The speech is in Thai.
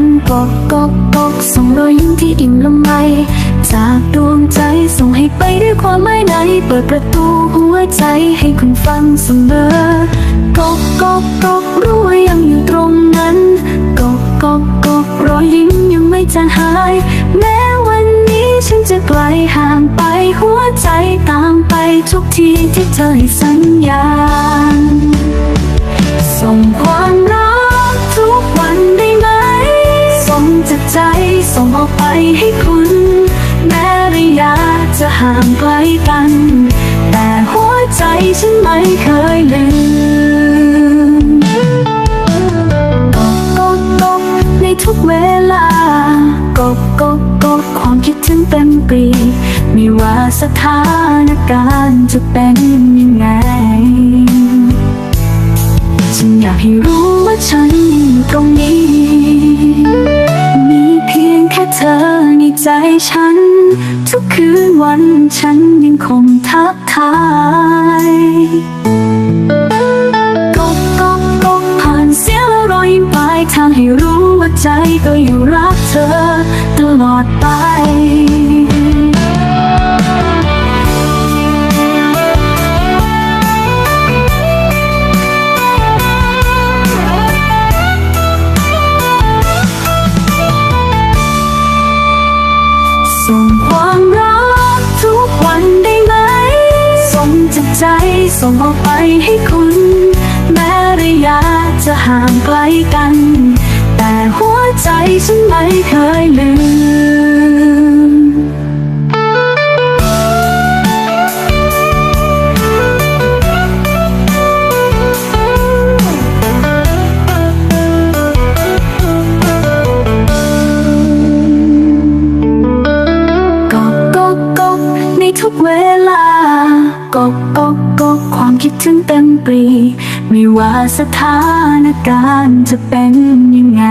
คุณกกกกกกส่งรอยยิ้มที่อิ่มละไม จากดวงใจส่งให้ไปด้วยความไม่ในเปิดประตูหัวใจให้คุณฟังเสมอกอกกอกกอกรู้ว่ายังอยู่ตรงนั้นกอกกอกกอกรอยยิ้มยังไม่จางหาย แม้วันนี้ฉันจะไกลห่างไปหัวใจตามไปทุกทีที่เธอให้สัญญาณส่งความ ส่งออกไปให้คุณ แม้ระยะจะห่างไกลกัน แต่หัวใจฉันไม่เคยลืมกกกกกกในทุกเวลากกกกกกความคิดถึงเต็มปรีไม่ว่าสถานการณ์จะเป็นยังไง ฉันอยากให้รู้ว่าฉัน ทุกคืนวันฉันยังคงทักทาย ใจส่งออกไปให้คุณ แม้ระยะจะห่างไกลกัน แต่หัวใจฉันไม่เคยลืมกกกกกในทุกเวลากกกกกก ความคิดถึงเต็มปรี ไม่ว่าสถานการณ์จะเป็นยังไง